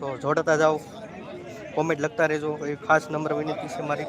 તો જોડતા જાઓ. કોમેન્ટ લખતા રહેજો. એ ખાસ નંબર વિનંતી છે મારી.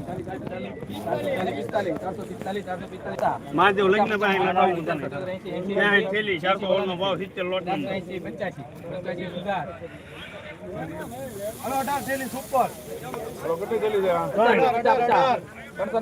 મહાદેવ લગ્ન પાસે લગાવી દીધા ને. ત્યાં થેલી ચારસો નો ભાવ સિત્તેર લોટ હલો અઢાર થેલી સુપર હલો કેટલી થેલી છે ત્રણસો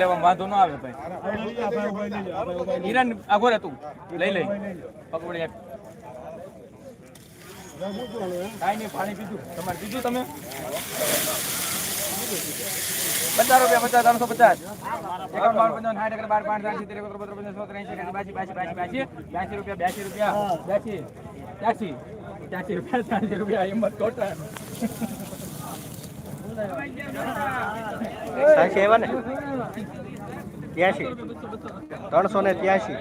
લેવા પીધું. તમે? પચાસ રૂપિયા, પચાસ, ત્રણસો પચાસ. એકાવન એકર બાર, પાંચ સિત્તેર એકર બત્રીસ પંચાસ સોળ ત્રણસી રૂપિયા બ્યાસી રૂપિયા. બ્યાસી ત્યાસી. ત્યાસી રૂપિયા ત્યાસી રૂપિયા, એમ ટોટલ ત્યાંસી આવ્યા ને? ત્યાંસી ત્રણસો ને ત્યાંસી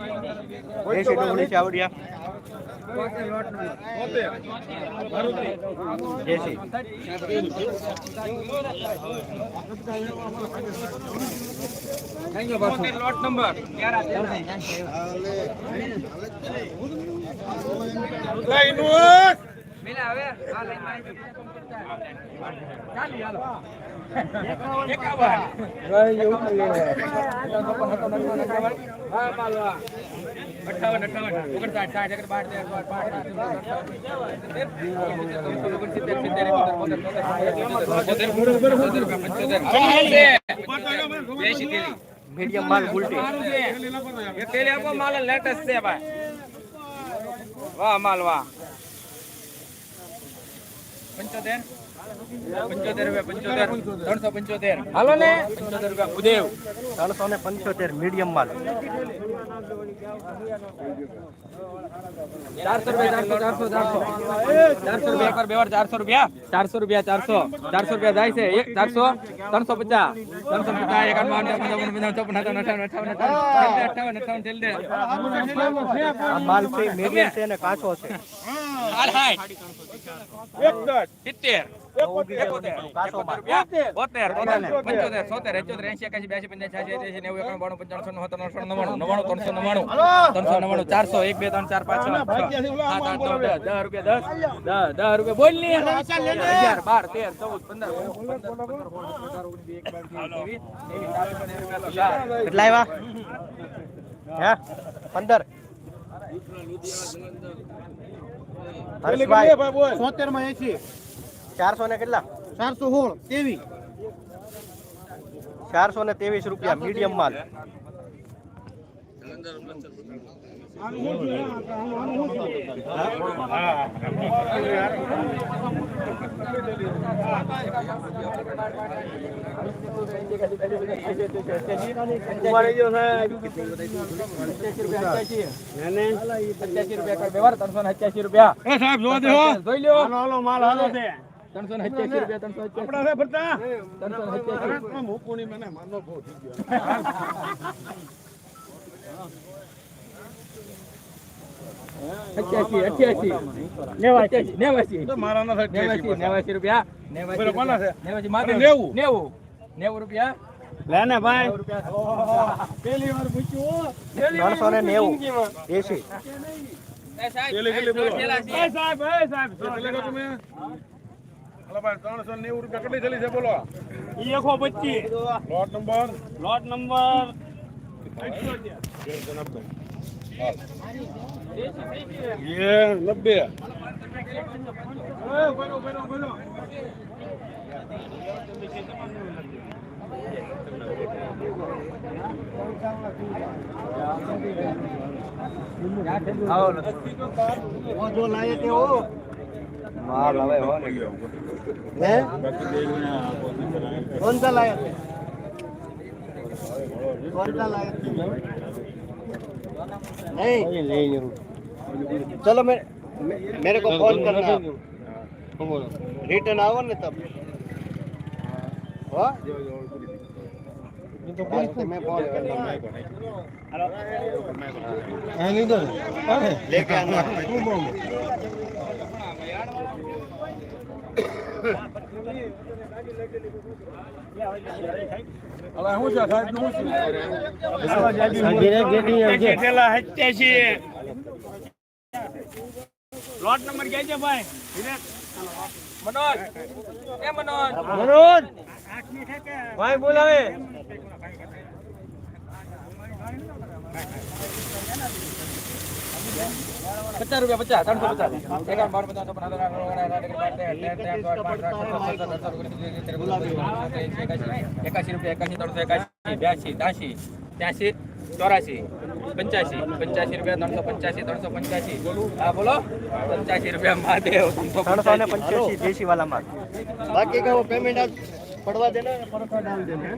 એસી ડુંગળી ચાવડિયા દેશી લોટ નંબર મિલા હવે આ લઈ મારી ચાલી હાલો. અઠાવન અઠાવન ઓગણસાઠ સાઠ એકર બાર તેર બાર પાંચ મીડિયમ માલ ગુલટી માલ લેટેસ્ટ છે ભાઈ. વાહ માલ વાહ. પંચોતેર? પંચોતેર રૂપિયા પંચોતેર. ત્રણસો પંચોતેર. હાલો ને. પંચોતેર રૂપિયા ઉદેવ. ત્રણસો ને પંચોતેર મીડિયમ માલ. ચારસો રૂપિયા ચારસો ચારસો ચારસો. ચારસો રૂપિયા પર બેવાર ચારસો રૂપિયા. ચારસો રૂપિયા ચારસો. ચારસો રૂપિયા જાય છે. એક ચારસો. ત્રણસો પચાસ. ત્રણસો પચાસ એકાવન બાવન પંચાવન ચોપન અઠાવન અઠાવન અઠાવન અઠાવન અઠાવન દે માલ છે મીડિયમ છે ને કાચો છે. હાલ હાય સિત્તેર. ચારસો. એક બે ત્રણ ચાર પાંચ દસ. રૂપિયા દસ. રૂપિયા. બોલ અગિયાર બાર તેર ચૌદ પંદર. કેટલા આવ્યા? હે? પંદર. હર્ષભાઈ સોતેરમાં એસી ચારસો ને કેટલા? ચારસો સોળ તેવી ચારસો ને ત્રેવીસ રૂપિયા મીડિયમ માલ. ત્રણસો રૂપિયા એ સાહેબ જોવા દેવો જોઈ લ્યો હાલો માલ હાલો છે ત્રણસો ને સત્યાસી રૂપિયા ત્રણસો છે ભરતા ત્રણસો હુકુની મને માનો બહુ થઈ ગયો અઠ્યાસી અઠ્યાસી નેવાસી. નેવાસી. મારા નેવાસી નેવાસી રૂપિયા. બરાબર, નેવાસી માત્ર નેવું? નેવું. નેવું રૂપિયા. લે ને ભાઈ. ત્રણસો ને નેવું. ત્રણસો રૂપિયા કેટલી થેલી છે બોલો. ઈ પચીસ. લોટ નંબર? લોટ નંબર ये नब्बे जो लाए थे वो मार लाए हो नहीं कौन सा लाए थे नहीं नहीं जरूर चलो मैं मेरे को फोन करना रिटर्न आओ ना तब मैं फोन करना लेके आना લોટ નંબર કે છે ભાઈ મનોજ એ મનોજ મનોજ ભાઈ બોલાવે પચાસ રૂપિયા પચાસ ત્રણસો પચાસ. એકાવન બાર પચાસ ચોપન એકાસી રૂપિયા એકાસી ત્રણસો એકાસી બ્યાસી ત્યાસી ત્યાસી ચોરાસી પંચ્યાસી પંચ્યાસી રૂપિયા ત્રણસો પંચ્યાસી ત્રણસો પંચ્યાસી હા બોલો. પંચ્યાસી રૂપિયા મહાદેવ ત્રણસો પંચ્યાસી દેશી વાલા બાકી કહો પેમેન્ટ પડવા દેના પરત ડાલ દેના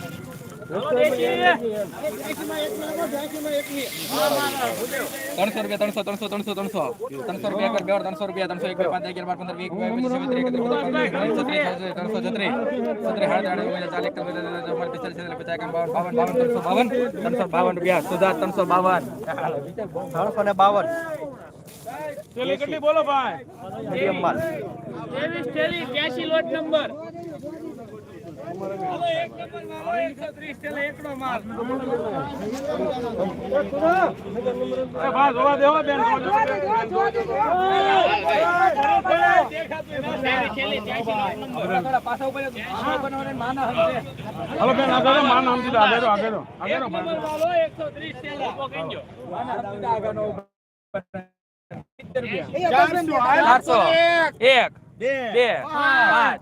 ત્રણસો રૂપિયા ત્રણસો ત્રણસો ત્રણસો ત્રણસો ત્રણસો રૂપિયા એક વાર બે વાર ત્રણસો રૂપિયા ત્રણસો એક બે પાંચ અગિયાર બાર પંદર વીસ છવ્વીસ ત્રીસ પાંત્રીસ છત્રીસ ત્રણસો છત્રીસ છત્રીસ સાડા ચાલીસ પિસ્તાલીસ પિસ્તાલીસ પચાસ એકાવન બાવન બાવન બાવન ત્રણસો બાવન ત્રણસો બાવન રૂપિયા સુધા ત્રણસો બાવન ત્રણસો ને બાવન કેટલી બોલો ભાઈ ત્રેવીસ લોટ નંબર પાછા ઉપર માના હશે હલો બેન આગળ માન સમજી આગળ આગળ આગળ ચારસો એક. બે. પાંચ.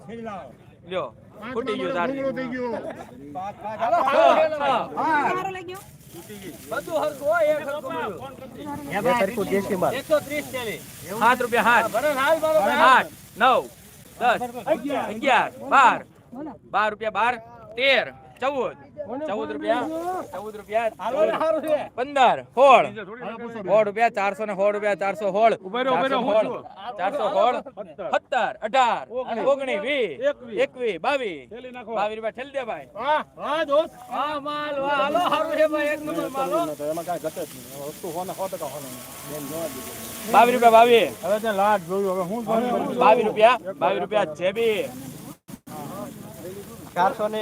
લ્યો. ફૂટી ગયું ચારસો બધું હરખું હોય એક હરખું મળ્યું. બે સરખું દેશી માલ. સાત રૂપિયા સાત આઠ નવ દસ અગિયાર. બાર. બાર રૂપિયા બાર તેર ચૌદ. ચૌદ રૂપિયા? ચૌદ રૂપિયા? પંદર. રૂપિયા ચારસો ને રૂપિયા ચારસો. ચારસો સત્તર. અઢાર વીસ. એકવીસ. બાવીસ. બાવીસ રૂપિયા ઠેલી દે ભાઈ. બાવીસ રૂપિયા બાવીસ. હવે ત્યાં લાટ જોયું. હવે હું બાવીસ રૂપિયા બાવીસ રૂપિયા જેબી. ચારસો ને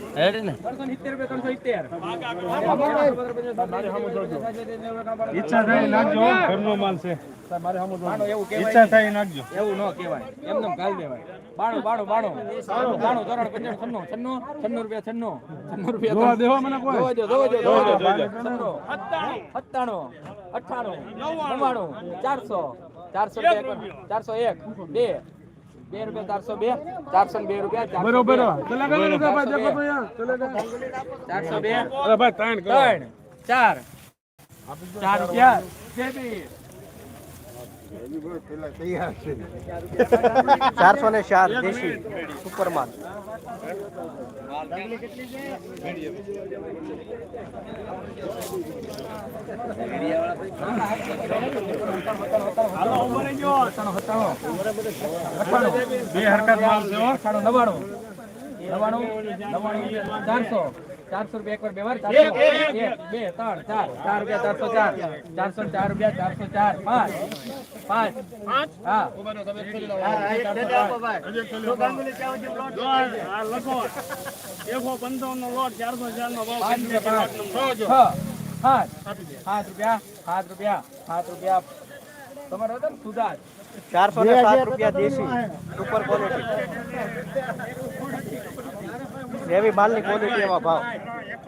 ઈચ્છા થાય નાખજો ઘરનો માલ છે. બાણું એવું કહેવાય ઈચ્છા થાય નાખજો. એવું ન કહેવાય. એમને ગાલ દેવાય. બાણું બાણું બાણું. બાણું ચોરાણું પંચાણું છન્નું છન્નું છન્નું રૂપિયા છન્નું. છન્નું રૂપિયા જોવા દેવા મને કોઈ. જોવા દો જોવા દો જોવા દો જોવા દો. છન્નું. સત્તાણું અઠ્ઠાણું નવ્વાણું ચારસો. ચારસો ચારસો એક બે બે રૂપિયા ચારસો બે ચારસો બે રૂપિયા ચારસો બરોબર. બે. ચારસો ત્રણ ચાર. ચાર રૂપિયા. ચારસો ને ચાર દેશી સુપર માલ બે હરકત માલ છે હો નવાણું નવાણું નવ્વાણું ચારસો. ચારસો રૂપિયા એક વાર બે વાર ચારસો એક બે ત્રણ ચાર. ચાર રૂપિયા ચારસો ચાર. ચારસો ચાર રૂપિયા ચારસો ચાર. પાંચ. પાંચ. હા. એકસો પંચાવન નો લોટ ચારસો ચાર નો ભાવ પાંચ રૂપિયા પાંચ. છ. સાત. સાત રૂપિયા સાત રૂપિયા સાત રૂપિયા. તમારો હતો ને સુધાર? ચારસો ને સાત રૂપિયા દેશી. સુપર ક્વોલિટી એવી માલની ક્વોલિટી એવા ભાવ. એકાશી રૂપિયા એકાશી રૂપિયા. ત્રણસો ને એક્યાસી જોવા જો જોવા જો ઉલટી માલ બાસઠ રૂપિયા બાસઠ બાસઠ રૂપિયા બાસઠ બસો બાસઠ ત્રેસઠ પાંચ પાંચ સાત પંચ્યાસી પંચ્યાસી સુધાર આગળ પૂરા છેલ્લે કેટલી છે ભાઈ એ ભાઈ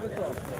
આની છેલ્લે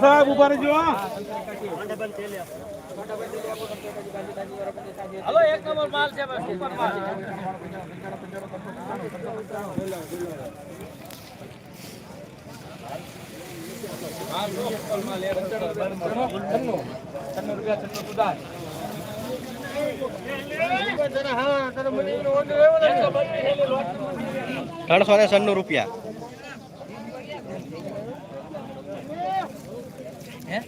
સાહેબ ઊભા રહેજો હા. હલો એક નંબર માલ છે બસ સુપર માલ. રૂપિયા ત્રણસો ને સન્નું રૂપિયા. હે?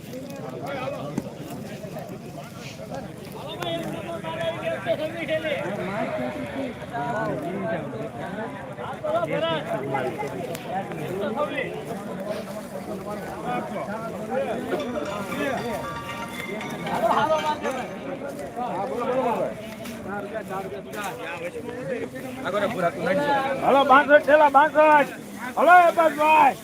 આગળ પૂરા તું નડશે હલો બાસઠ છેલ્લા બાસઠ હલો ભાઈ.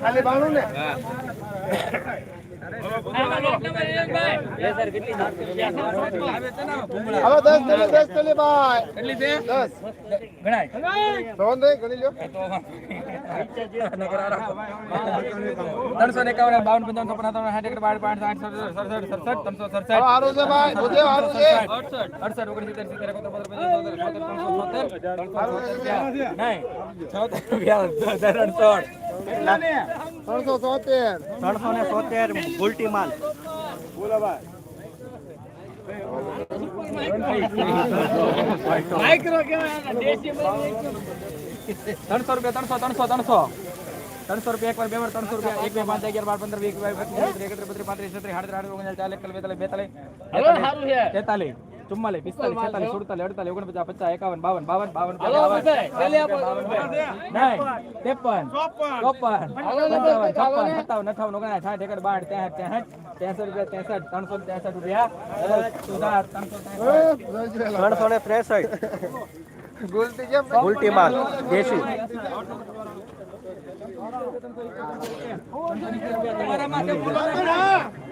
ખાલી બાણું ને સર. હવે દસ તલે દસ તલે ભાઈ કેટલી છે દસ ગણાય ત્રણસો એકાવન બાવન પંચાવન સત્તાવન સાઠ એકડ બાર પાંચ સાઠ સડસઠ સડસઠ ત્રણસો સડસઠ છે અડસઠ ઓગણસિત્તેર ત્રણસો ત્રણસો ત્રણસો સોતેર. ત્રણસો ને સોતેર માલ. ત્રણસો રૂપિયા ત્રણસો ત્રણસો ત્રણસો. ત્રણસો રૂપિયા એક વાર બે વાર ત્રણસો રૂપિયા એક બે પાંચ અગિયાર બાર પંદર વીસ એકત્રીસ બત્રીસ પાંત્રીસ છત્રીસ આડત્રીસ આડત્રીસ ઓગણચાલીસ ચાલીસ બેતાલીસ બેતાલીસ. તેતાલીસ ચુમ્માલીસ પિસ્તાલીસ છેતાલીસ સુડતાલીસ અડતાલીસ ઓગણપચાસ પચાસ એકાવન બાવન બાવન બાવન બાવન નહીં ત્રેપન ચોપન પંચાવન છપ્પન સત્તાવન અઠાવન ઓગણસાઠ સાઠ એકડ બાર ત્રેસઠ ત્રેસઠ ત્રેસઠ રૂપિયા ત્રેસઠ ત્રણસો ત્રેસઠ રૂપિયા સુધાર ત્રણસો ત્રેસઠ ત્રણસો ને ત્રેસઠ ઉલટી માલ દેશી તમારા માટે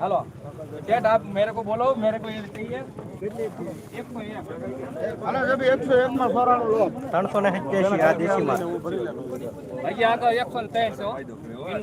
हेलो चेट आप मेरे को बोलो मेरे को ये चाहिए एक को एक ત્રણસો ને સિત્યાસી આ દેશી માલ भैया आगे एक सौ तेईस हो इन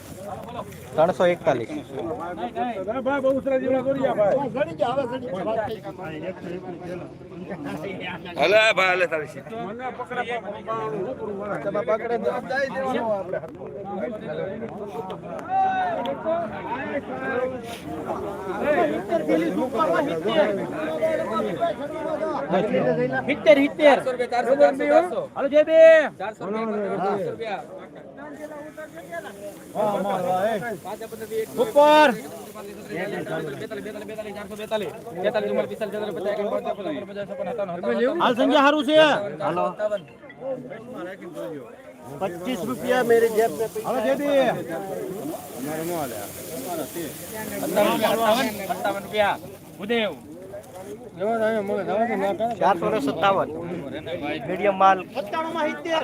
ત્રણસો એકતાલીસ. સિત્તેર સિત્તેર ચારસો રૂપિયા ચારસો રૂપિયા. ઉપર પચીસ રૂપિયા મેરી જેબ મેં હાલો સત્તાવન. મીડિયમ માલ. સત્તાણું માં સિત્તેર.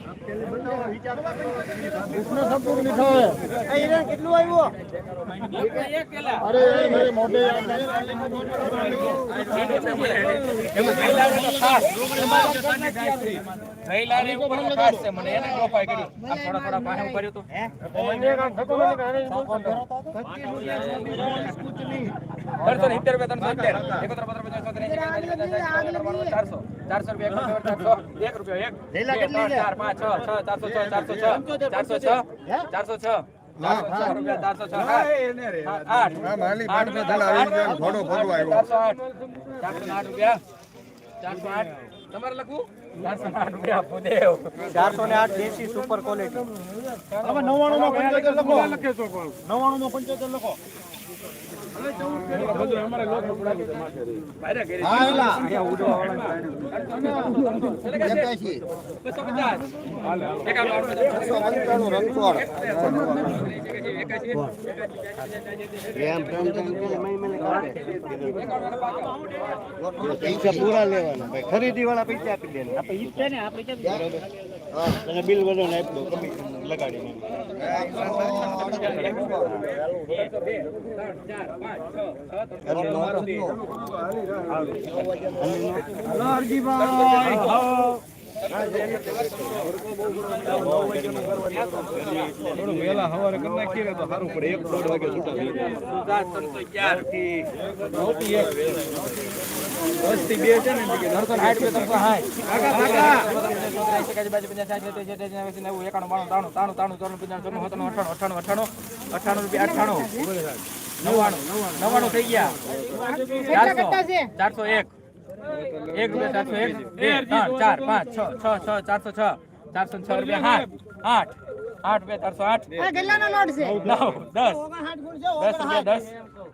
કૃષ્ણ સપૂર લીધો હે કેટલું આવ્યું અરે મારે મોઢે ગયેલા રે ઉપર ખાસ છે મને એને પ્રોફાઈ કરી આ થોડા થોડા પાણી કર્યું તો હે મને કામ થતો નથી ચારસો ને સત્તાવન મીડિયમ માલ કેટલું આવ્યું ચારસો. રૂપિયા એક રૂપિયો એક. ચાર પાંચ છ છ ચારસો છ ચારસો છ. ચારસો છ. ચારસો છ. ચારસો છ આઠ. ચારસો ચારસો રૂપિયા. ચારસો આઠ. તમારે લખવું? ચારસો રૂપિયા ચારસો ને આઠ દેશી સુપર ક્વોલિટી નવ્વાણું માં પંચોતેર લખો. નવ્વાણું માં પંચોતેર લખો. પૈસા પૂરા લેવાના ખરીદી વાળા પૈસા આપી દે આપણે ઈ છે ને આપણે હા અને બિલ બધાને આપી દો કમિશન લગાડીને. જાય વસ્તી બે છે ને એકાણું બાણું ત્રાણું ત્રાણું ત્રાણું ચોરણું પંચાણું ચોરણું સત્તાણું અઠાણું અઠાણું અઠાણું અઠાણું રૂપિયા અઠાણું નવ્વાણું નવ્વાણું થઈ ગયા ચારસો ચારસો એક એક રૂપિયા ચારસો એક બે ત્રણ ચાર પાંચ છ છ છ ચારસો છ ચારસો છ રૂપિયા આઠ આઠ આઠ રૂપિયા ચારસો આઠ નવ દસ દસ રૂપિયા દસ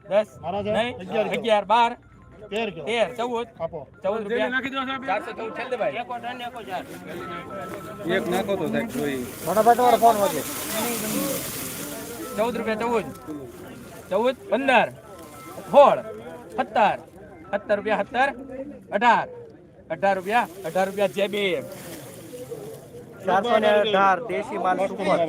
દસ નહીં અગિયાર બાર તેર તેર ચૌદ. ચૌદ રૂપિયા. ચારસો ચૌદ છે ને ભાઈ? એક નાખો તો સાહેબ જોઈ. ફટાફટ વાળો ફોન વાગે. ચૌદ રૂપિયા ચૌદ. ચૌદ પંદર સોળ સત્તર. સત્તર રૂપિયા સત્તર અઢાર. અઢાર રૂપિયા અઢાર રૂપિયા જે બે. ચારસો ને અઢાર દેશી માલ સુપર.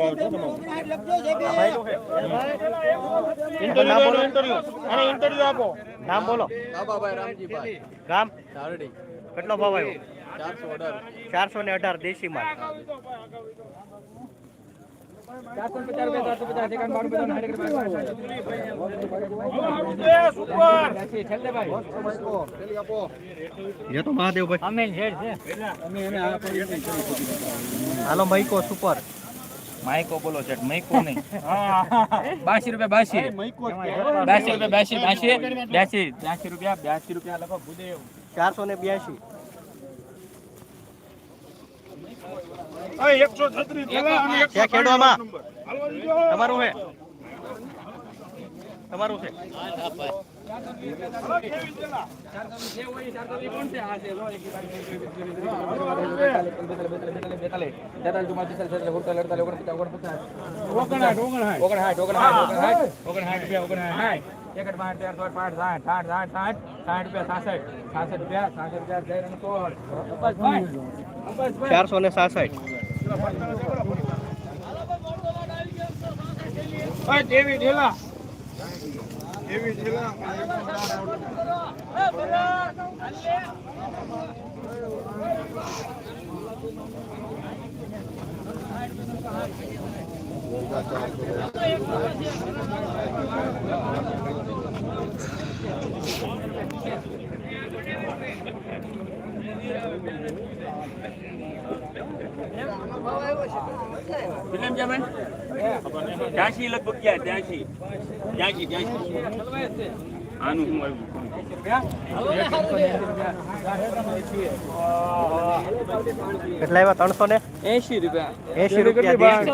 ઇન્ટરવ્યુ આપો. નામ બોલો. ગામ? કેટલો ભાવ આવ્યો? ચારસો ને અઢાર દેશી માલ. હાલો મૈકો સુપર માઇકો બોલો છે માઇકો નહીં બાસી રૂપિયા બાસી બાસી રૂપિયા બાસી બાસી બ્યાસી રૂપિયા બ્યાસી રૂપિયા લખો ચારસો ને બ્યાસી. એકસો છત્રીસ ખેડવામાં. તમારું છે? તમારું છે. એકડ પાંચ, ચાર, પાંચ, પાંચ, સાઠ, સાઠ, સાઠ, સાઠ, સાઠ રૂપિયા, સાસઠ, સાસઠ રૂપિયા, સાસઠ રૂપિયા. ચારસો ને સાસઠ. દેવી ઢેલા. દેવી ઢેલા. કેટલામ છે બેન ત્યાંથી લગભગ ક્યાં ત્યાંથી ત્યાંથી ત્યાંથી આનું શું આવ્યું કેટલા આવ્યા ત્રણસો ને? એંશી રૂપિયા. એસી રૂપિયા દેશી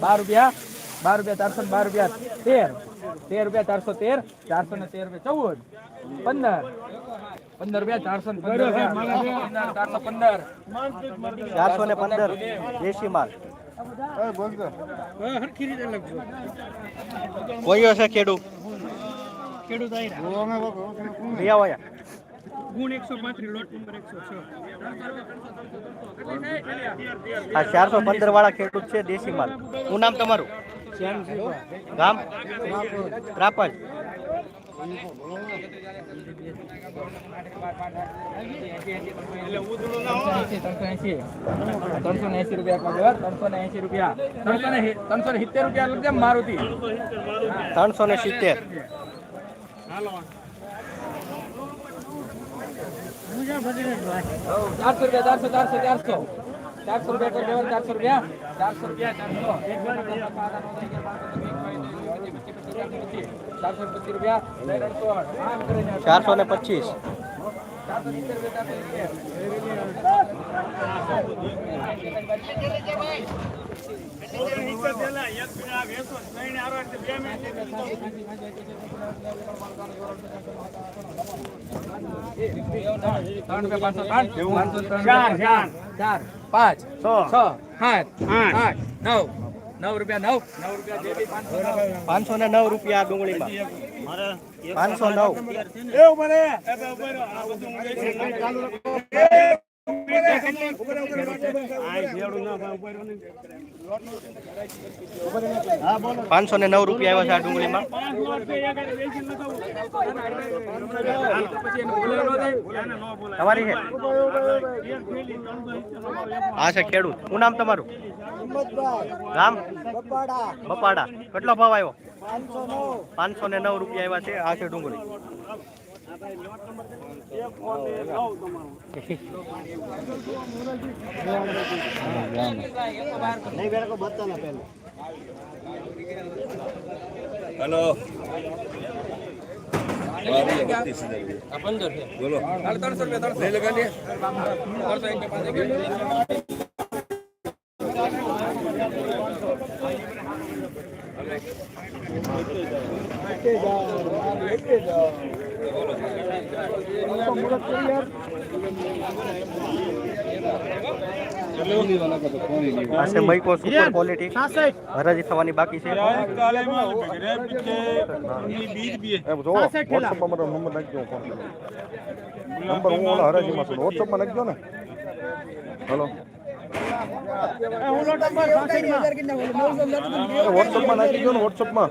બાર રૂપિયા બાર રૂપિયા ચારસો બાર રૂપિયા તેર તેર રૂપિયા ચારસો તેર ચારસો ને તેર રૂપિયા ચૌદ પંદર પંદર રૂપિયા ચારસો ને પંદર. ચારસો પંદર ચારસો ને પંદર. દેશી માલ કોઈ હશે ખેડૂત? રિયા વાયા આ ચારસો પંદર વાળા ખેડૂત છે દેશી માલ. શું નામ તમારું? ગામ? ત્રાપજ ત્રણસો ને એસી રૂપિયા. ત્રણસો ને એસી રૂપિયા ત્રણસો ને ત્રણસો ને સિત્તેર રૂપિયા મારુતિ. ત્રણસો ને સિત્તેર. ચારસો રૂપિયા, ચારસો ચારસો ચારસો. ચારસો રૂપિયા ચારસો રૂપિયા. ચારસો રૂપિયા, ચારસો. ચારસો ને પચીસ. ચારસો પાંચ છ. સાત આઠ. નવ. નવ રૂપિયા નવ. નવ રૂપિયા પાંચસો નવ. ને. નવ રૂપિયા આ ડુંગળીમાં પાંચસો નવ એવું બને. પાંચસો ને નવ રૂપિયા આવ્યા છે આ ડુંગળીમાં. તમારી છે? આ છે ખેડૂત. શું નામ તમારું? ગામ? બપાડા. કેટલો ભાવ આવ્યો? પાંચસો ને નવ રૂપિયા આવ્યા છે. આ છે ડુંગળી. હાલ ત્રણસો રૂપિયા ત્રણસો લઈ લગાડીએ ત્રણસો એક કે પાંચ છે મૈકો સુપર ક્વોલિટી હરાજી થવાની બાકી છે. વોટ્સઅપમાં મારો નંબર નાખજો નંબર હું ઓલા હરાજીમાં છું. વોટ્સઅપમાં નાખજો ને. હલો. વોટ્સઅપમાં નાખી દો ને વોટ્સઅપમાં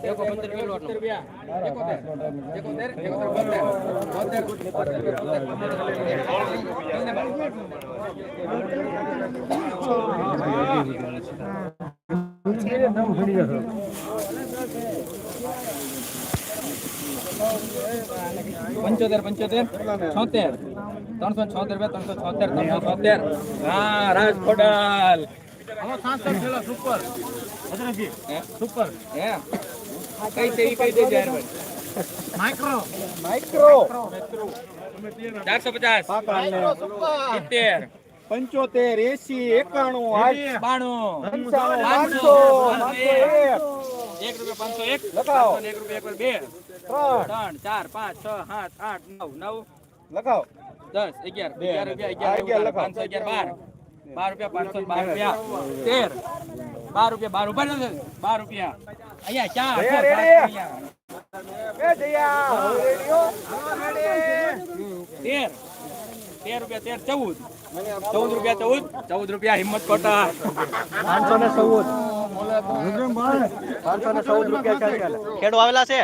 એકો પંદર કિલો આટલો. એકોતેર. એકોતેર, બોતેર. બોતેર, પંચોતેર પંચોતેર છોતેર ત્રણસો છોતેર બે ત્રણસો છોતેર ત્રણસો છોતેર હા રાજ ખોડાલ સુપર? સુપર હે કઈ છે ઈ કઈ દેજે યાર ભાઈ માઇક્રો માઇક્રો ચારસો પચાસ સિત્તેર પંચોતેર એસી એકાણું આઠ બાણું પંચાણું પાંચસો, પાંચસો પાંચસો એક એક રૂપિયા પાંચસો એક લગાવો. પાંચસો ને એક રૂપિયા એક વાર બે ત્રણ ત્રણ ચાર પાંચ છ સાત આઠ નવ નવ લગાવો દસ અગિયાર બે. અગિયાર રૂપિયા હા, અગિયાર અગિયાર લખાવો. પાંચસો અગિયાર બાર બાર રૂપિયા પાંચસો બાર રૂપિયા તેર બાર રૂપિયા બાર ઊભા રહેજો. બાર રૂપિયા અહીંયા ચા જયા, રેડી? એ જયા. રેડિયો તેર. તેર રૂપિયા તેર ચૌદ. ચૌદ રૂપિયા ચૌદ. ચૌદ રૂપિયા હિંમત કોટા. પાંચસો ને ચૌદ. પાંચસો ને ચૌદ રૂપિયા ચાલી ચાલે ખેડો આવેલા છે?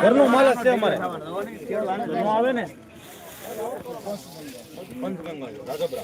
ઘરનો માલ છે અમારે. આવે ને. 번수간 거예요. 나가보라.